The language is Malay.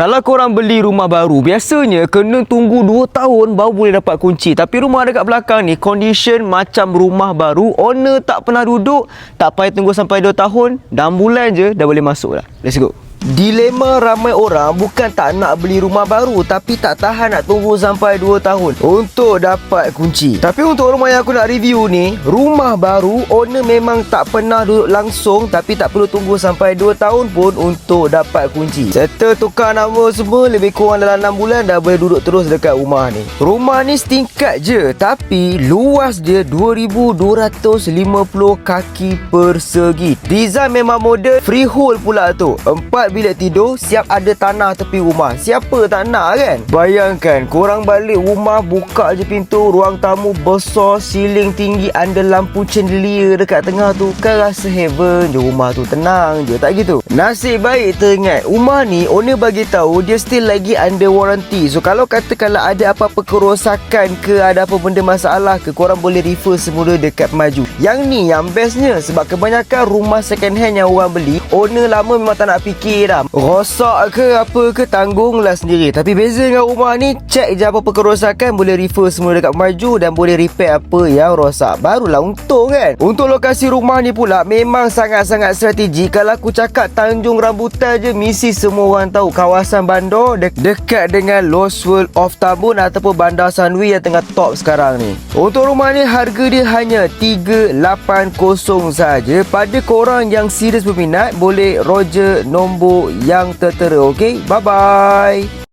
Kalau korang beli rumah baru, biasanya kena tunggu 2 tahun baru boleh dapat kunci. Tapi rumah dekat belakang ni, condition macam rumah baru. Owner tak pernah duduk, tak payah tunggu sampai 2 tahun. 6 bulan je dah boleh masuk dah. Let's go. Dilema ramai orang bukan tak nak beli rumah baru tapi tak tahan nak tunggu sampai 2 tahun untuk dapat kunci. Tapi untuk rumah yang aku nak review ni, rumah baru owner memang tak pernah duduk langsung tapi tak perlu tunggu sampai 2 tahun pun untuk dapat kunci. Settle tukar nama semua lebih kurang dalam 6 bulan dah boleh duduk terus dekat rumah ni. Rumah ni setingkat je tapi luas dia 2250 kaki persegi. Design memang modern, freehold pula tu. Bilik tidur, siap ada tanah tepi rumah. Siapa tak nak kan? Bayangkan, korang balik rumah, buka je pintu, ruang tamu besar, siling tinggi, ada lampu chandelier dekat tengah tu. Kan rasa heaven je rumah tu. Tenang je, tak gitu? Nasib baik teringat, rumah ni owner bagi tahu dia still lagi under warranty. So kalau katakanlah ada apa-apa kerosakan ke, ada apa benda masalah ke, korang boleh refer semula dekat maju. Yang ni yang bestnya sebab kebanyakan rumah second hand yang orang beli, owner lama memang tak nak fikir dah. Rosak ke apa ke tanggunglah sendiri. Tapi beza dengan rumah ni, check je apa-apa kerosakan boleh refer semua dekat maju dan boleh repair apa yang rosak. Barulah untung kan. Untuk lokasi rumah ni pula memang sangat-sangat strategi. Kalau aku cakap Tanjung Rambutan je mesti semua orang tahu kawasan bandar de- dekat dengan Lost World of Tambun ataupun Bandar Sunway yang tengah top sekarang ni. Untuk rumah ni harga dia hanya 380 saja. Pada korang yang serius berminat boleh Roger nombor yang tertera okey. Bye bye.